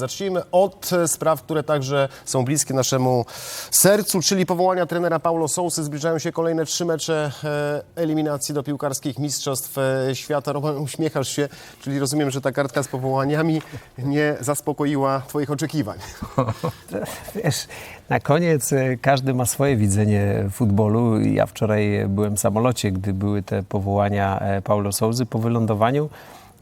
Zacznijmy od e, spraw, które także są bliskie naszemu sercu, czyli powołania trenera Paulo Sousy. Zbliżają się kolejne trzy mecze e, eliminacji do piłkarskich mistrzostw e, świata. Roman, uśmiechasz się, czyli rozumiem, że ta kartka z powołaniami nie zaspokoiła twoich oczekiwań. Wiesz, na koniec każdy ma swoje widzenie futbolu. Ja wczoraj byłem w samolocie, gdy były te powołania Paulo Souzy po wylądowaniu.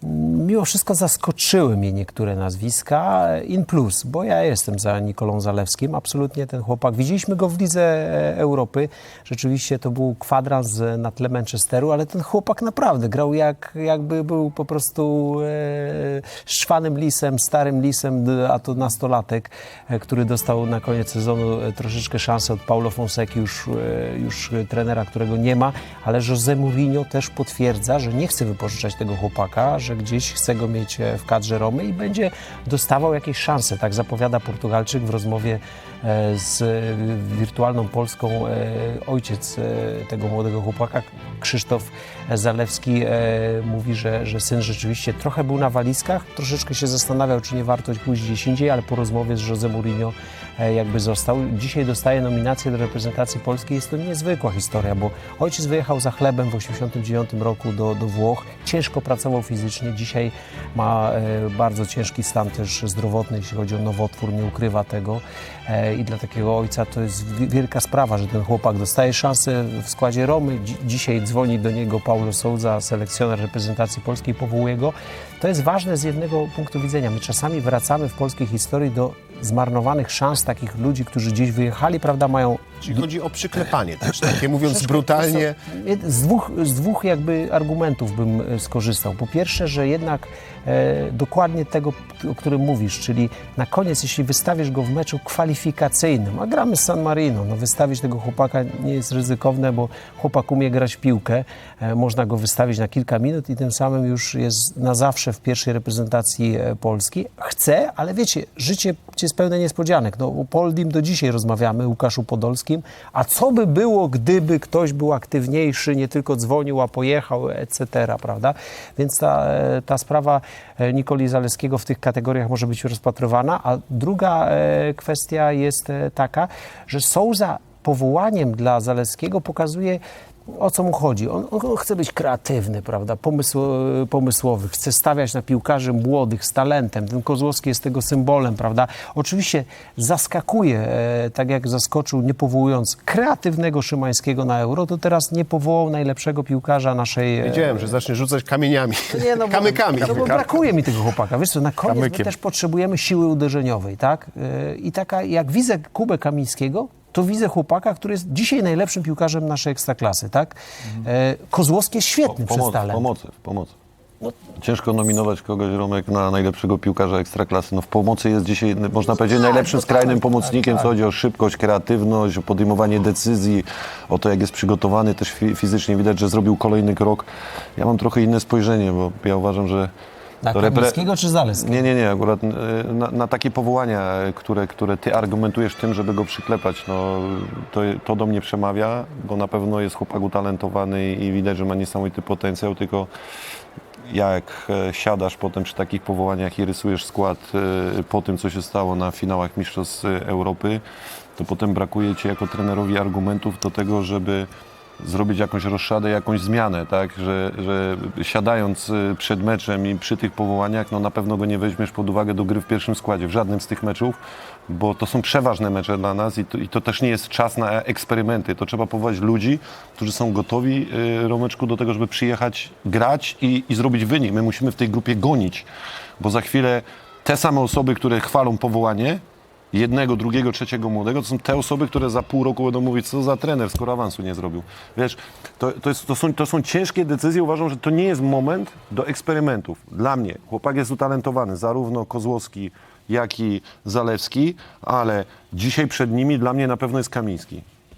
Mimo wszystko zaskoczyły mnie niektóre nazwiska. In plus, bo ja jestem za Nikolą Zalewskim. Absolutnie ten chłopak. Widzieliśmy go w Lidze e, Europy. Rzeczywiście to był kwadrans na tle Manchesteru, ale ten chłopak naprawdę grał jak, jakby był po prostu e, szwanym lisem, starym lisem, a to nastolatek, e, który dostał na koniec sezonu e, troszeczkę szansę od Paulo Fonseki, już, już trenera, którego nie ma, ale Jose Mourinho też potwierdza, że nie chce wypożyczać tego chłopaka, że gdzieś chce go mieć e, w kadrze Romy i będzie dostawał jakieś szanse. Tak zapowiada Portugalczyk w rozmowie e, z e, wirtualną Polską ojciec tego młodego chłopaka, Krzysztof Zalewski, mówi, że, że syn rzeczywiście trochę był na walizkach, troszeczkę się zastanawiał, czy nie warto pójść gdzieś indziej, ale po rozmowie z Jose Mourinho jakby został. Dzisiaj dostaje nominację do reprezentacji Polski. Jest to niezwykła historia, bo ojciec wyjechał za chlebem w 1989 roku do, do Włoch. Ciężko pracował fizycznie. Dzisiaj ma e, bardzo ciężki stan też zdrowotny, jeśli chodzi o nowotwór, nie ukrywa tego. E, I dla takiego ojca to jest wi- wielka sprawa, że ten chłopak dostaje szansę w składzie Romy. Dzi- dzisiaj dzwoni do niego Paulo Souza, selekcjoner reprezentacji polskiej, powołuje go. To jest ważne z jednego punktu widzenia. My czasami wracamy w polskiej historii do zmarnowanych szans takich ludzi, którzy gdzieś wyjechali, prawda, mają Czyli chodzi o przyklepanie też, takie mówiąc brutalnie. z dwóch, z dwóch jakby argumentów bym e, skorzystał. Po pierwsze, że jednak e, dokładnie tego, o którym mówisz, czyli na koniec, jeśli wystawisz go w meczu kwalifikacyjnym, a gramy z San Marino, no wystawić tego chłopaka nie jest ryzykowne, bo chłopak umie grać piłkę, e, można go wystawić na kilka minut i tym samym już jest na zawsze w pierwszej reprezentacji e, Polski. Chce, ale wiecie, życie jest pełne niespodzianek. No, o Poldim do dzisiaj rozmawiamy, Łukaszu Podolskim, a co by było, gdyby ktoś był aktywniejszy, nie tylko dzwonił, a pojechał, etc., prawda? Więc ta, e, ta sprawa e, Nikoli Zaleskiego w tych kategoriach może być rozpatrywana, a druga kwestia jest taka, że Souza powołaniem dla Zaleskiego pokazuje o co mu chodzi? On, on chce być kreatywny, prawda? Pomysł, pomysłowy, chce stawiać na piłkarzy młodych z talentem. Ten Kozłowski jest tego symbolem, prawda? Oczywiście zaskakuje, e, tak jak zaskoczył, nie powołując kreatywnego Szymańskiego na euro, to teraz nie powołał najlepszego piłkarza naszej. e, Wiedziałem, że zacznie rzucać kamieniami, nie, no bo, kamykami. No bo brakuje mi tego chłopaka. Wiesz co, na koniec my też potrzebujemy siły uderzeniowej, tak? I taka, jak widzę Kubę Kamińskiego, to widzę chłopaka, który jest dzisiaj najlepszym piłkarzem naszej ekstraklasy, tak? E, Kozłowski jest świetny przez Pomocy, talent. pomocy, w pomocy. Ciężko nominować kogoś, Romek, na najlepszego piłkarza ekstraklasy. No w pomocy jest dzisiaj, można powiedzieć, najlepszym skrajnym pomocnikiem, co chodzi o szybkość, kreatywność, o podejmowanie decyzji, o to, jak jest przygotowany też fi- fizycznie. Widać, że zrobił kolejny krok. Ja mam trochę inne spojrzenie, bo ja uważam, że... Repre- Kamińskiego czy Zaleskiego? nie, nie, nie, akurat e, na, na takie powołania, które, które ty argumentujesz tym, żeby go przyklepać, no to, to do mnie przemawia, bo na pewno jest chłopak utalentowany i widać, że ma niesamowity potencjał, tylko jak e, siadasz potem przy takich powołaniach i rysujesz skład e, po tym, co się stało na finałach Mistrzostw Europy, to potem brakuje ci jako trenerowi argumentów do tego, żeby zrobić jakąś rozszadę, jakąś zmianę, tak? Że, że siadając y, przed meczem i przy tych powołaniach, no na pewno go nie weźmiesz pod uwagę do gry w pierwszym składzie, w żadnym z tych meczów, bo to są przeważne mecze dla nas i to, i to też nie jest czas na eksperymenty. To trzeba powołać ludzi, którzy są gotowi, y, Romeczku, do tego, żeby przyjechać, grać i, i zrobić wynik. My musimy w tej grupie gonić, bo za chwilę te same osoby, które chwalą powołanie, jednego, drugiego, trzeciego młodego, to są te osoby, które za pół roku będą mówić, co za trener, skoro awansu nie zrobił. Wiesz, to, to, jest, to, są, to są ciężkie decyzje. Uważam, że to nie jest moment do eksperymentów. Dla mnie chłopak jest utalentowany, zarówno Kozłowski, jak i Zalewski, ale dzisiaj przed nimi dla mnie na pewno jest Kamiński.